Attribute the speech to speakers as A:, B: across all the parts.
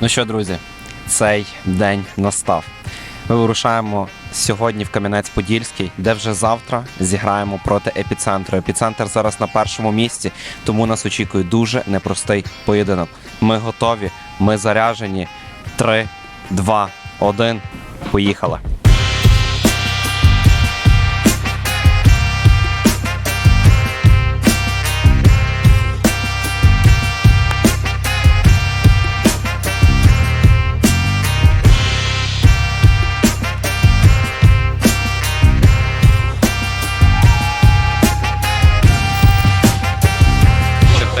A: Ну що, друзі, цей день настав. Ми вирушаємо сьогодні в Кам'янець-Подільський, де вже завтра зіграємо проти епіцентру. Епіцентр зараз на першому місці, тому нас очікує дуже непростий поєдинок. Ми готові, ми заряжені. Три, два, один. Поїхали.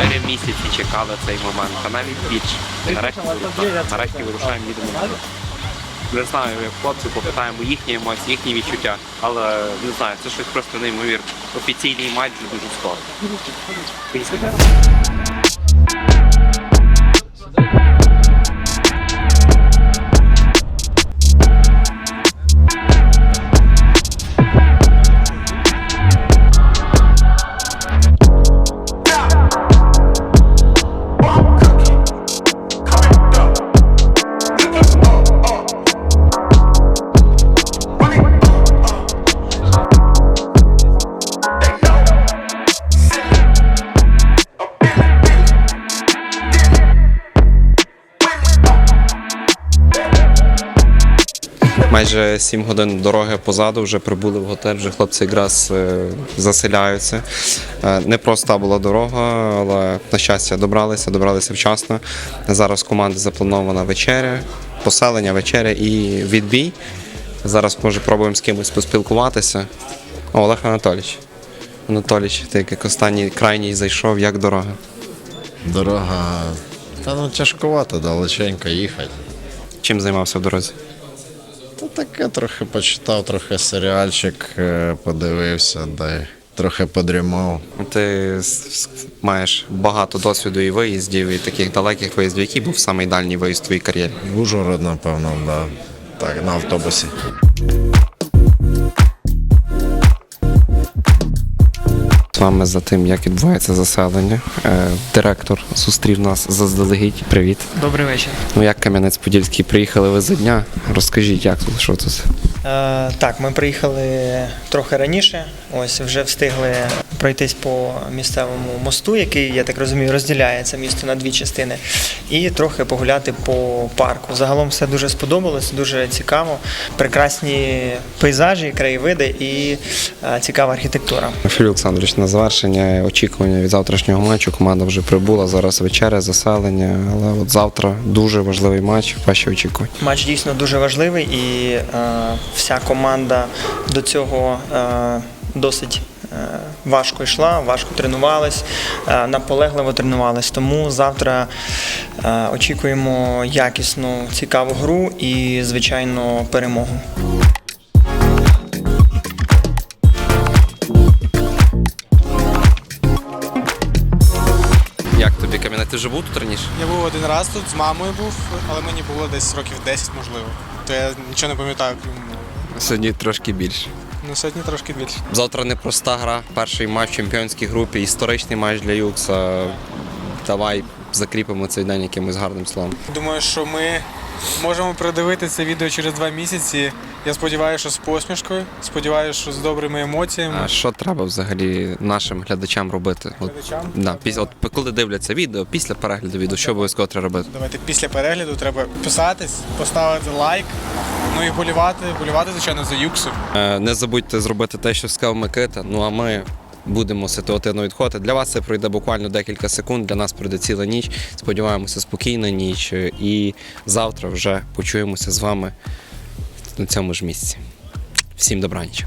A: Чотири місяці чекали цей момент, а навіть більше. Нарешті вирушаємо, нарешті вирушаємо їдемо. Не знаю, як хлопці попитаємо їхні емоції, їхні відчуття, але не знаю, це щось просто неймовірне. Офіційний матч вже дуже скоро. Майже 7 годин дороги позаду вже прибули в готель. Вже хлопці якраз е, заселяються. Е, Непроста була дорога, але на щастя добралися, добралися вчасно. Зараз у команди запланована вечеря, поселення, вечеря і відбій. Зараз може пробуємо з кимось поспілкуватися. О, Олег Анатолійович. Анатолійович, ти як останній крайній зайшов, як дорога?
B: Дорога. Та ну тяжкувато, далеченько їхати.
A: Чим займався в дорозі?
B: Та таке трохи почитав, трохи серіальчик е, подивився, да й трохи подрімав.
A: Ти маєш багато досвіду і виїздів, і таких далеких виїздів. Який був самий дальній виїзд в твоїй кар'єрі?
B: В Ужгород, напевно, да. Так, на автобусі.
A: Вами за тим, як відбувається заселення. Е, Директор зустрів нас заздалегідь. Привіт.
C: Добрий вечір.
A: Ну як Кам'янець-Подільський приїхали ви за дня? Розкажіть, як тут, що тут?
C: Е, так, ми приїхали трохи раніше. Ось вже встигли пройтись по місцевому мосту, який, я так розумію, розділяє це місто на дві частини, і трохи погуляти по парку. Загалом все дуже сподобалось, дуже цікаво. Прекрасні пейзажі, краєвиди і е, цікава архітектура.
A: Філій Олександрович, на завершення очікування від завтрашнього матчу. Команда вже прибула. Зараз вечеря, заселення. Але от завтра дуже важливий матч. Ваші очікування.
C: Матч дійсно дуже важливий, і е, вся команда до цього е, досить е, важко йшла, важко тренувалась, е, наполегливо тренувалась. Тому завтра е, очікуємо якісну, цікаву гру і, звичайно, перемогу.
A: Як тобі Кам'янець? Ти вже був тут раніше?
D: Я був один раз тут, з мамою був, але мені було десь років 10, можливо. То я нічого не пам'ятаю, крім.
A: Сьогодні трошки більше.
D: Ну, сьогодні трошки більше.
A: Завтра непроста гра. Перший матч в чемпіонській групі, історичний матч для Юкса. Давай закріпимо цей день якимось гарним словом.
D: Думаю, що ми можемо передивити це відео через два місяці. Я сподіваюся, що з посмішкою, сподіваюся, що з добрими емоціями.
A: А що треба взагалі нашим глядачам робити? От,
D: Глядачам?
A: да, після, от коли дивляться відео, після перегляду відео, що обов'язково треба робити?
D: Давайте після перегляду треба підписатись, поставити лайк, ну і болівати, болівати, звичайно, за юксу.
A: Е, Не забудьте зробити те, що сказав Микита. Ну а ми будемо ситуативно відходити. Для вас це пройде буквально декілька секунд. Для нас пройде ціла ніч. Сподіваємося, спокійна ніч. І завтра вже почуємося з вами на цьому ж місці. Всім добраніч.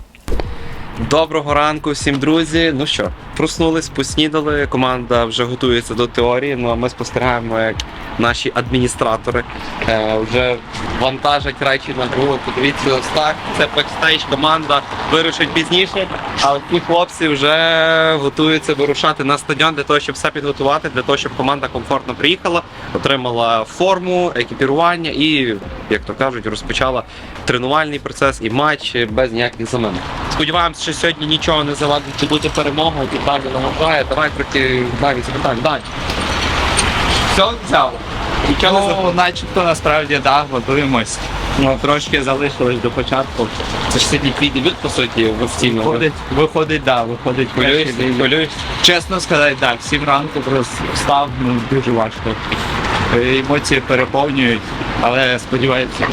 A: Доброго ранку всім друзі. Ну що, проснулись, поснідали. Команда вже готується до теорії. Ну а ми спостерігаємо, як наші адміністратори е, вже вантажать речі на другу. Подивіться, так. Це бекстейдж команда вирушить пізніше. А ті хлопці вже готуються вирушати на стадіон для того, щоб все підготувати, для того, щоб команда комфортно приїхала, отримала форму, екіпірування і, як то кажуть, розпочала тренувальний процес і матч без ніяких замен. Сподіваємося, що сьогодні нічого не завадить бути перемогою, і далі намагає. Давай трохи навіть запитання. Далі. Все взяв.
E: Нічого не ну, начебто насправді да, готуємось. Ну, трошки залишилось до початку.
A: Це ж сьогодні твій дебют, по суті, в офіційному.
E: Виходить, виходить, да, виходить
A: Хвилюєшся,
E: перший день.
A: хвилюєшся.
E: Чесно сказати, так, сім ранку просто встав, ну дуже важко. Емоції переповнюють, але сподіваюся.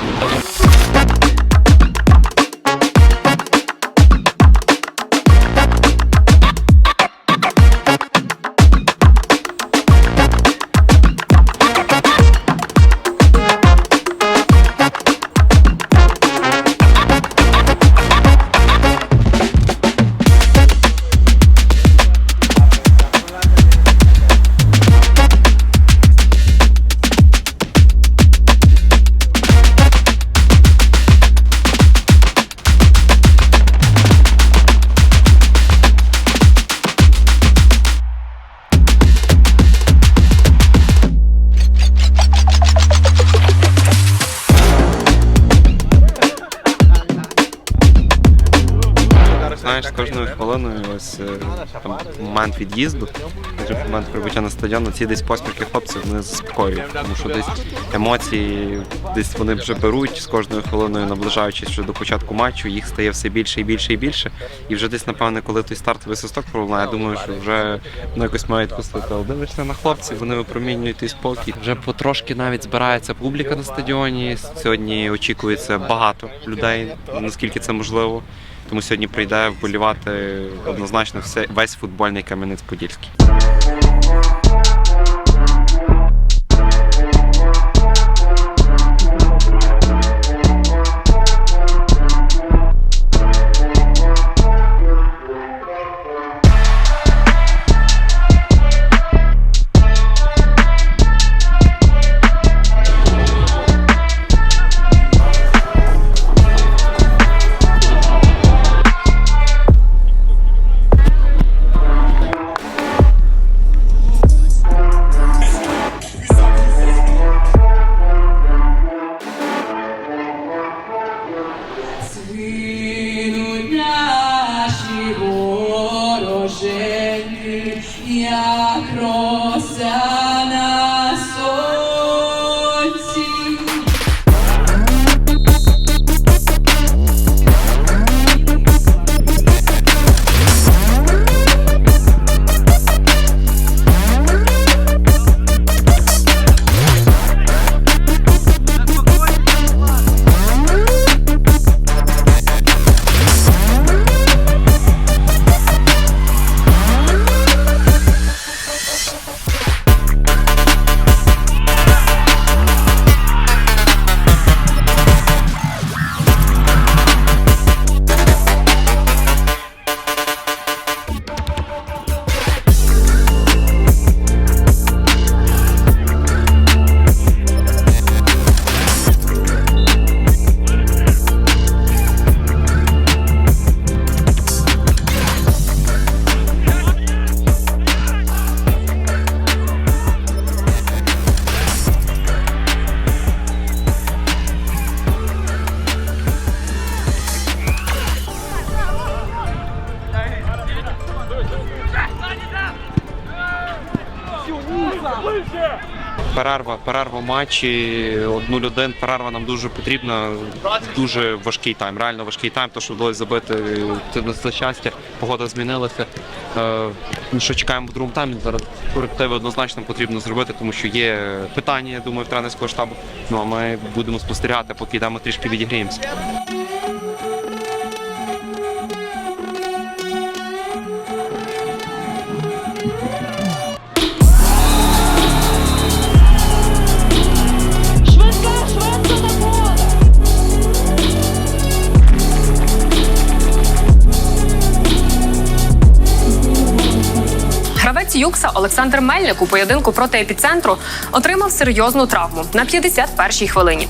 A: Е, там момент від'їзду, момент прибуття на стадіон, ці десь посмішки хлопців вони заспокоюють, тому що десь емоції, десь вони вже беруть з кожною хвилиною, наближаючись вже до початку матчу, їх стає все більше і більше і більше. І вже десь, напевне, коли той стартовий свисток пролунає, я думаю, що вже ну, якось мають пустити. Але дивишся на хлопців, вони випромінюють той спокій. Вже потрошки навіть збирається публіка на стадіоні. Сьогодні очікується багато людей, наскільки це можливо. Тому сьогодні прийде вболівати однозначно все, весь футбольний Кам'янець-Подільський. Перерва, перерва матчі. Одну людину перерва нам дуже потрібна. Дуже важкий тайм, реально важкий тайм, то що вдалося забити це на щастя. Погода змінилася. Е, ну що чекаємо в другому таймі. Зараз корективи однозначно потрібно зробити, тому що є питання, я думаю, в тренерського штабу. Ну а ми будемо спостерігати, поки йдемо трішки відігріємося.
F: Гравець Юкса Олександр Мельник у поєдинку проти епіцентру отримав серйозну травму на 51-й хвилині.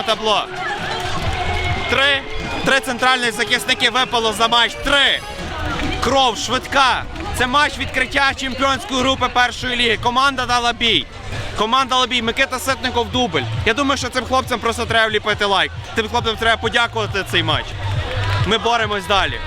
A: На табло. Три. Три центральних захисники випало за матч. Три. Кров швидка. Це матч відкриття чемпіонської групи першої ліги. Команда дала бій. Команда Лобій. Микита Ситников дубль. Я думаю, що цим хлопцям просто треба вліпити лайк. Тим хлопцям треба подякувати цей матч. Ми боремось далі.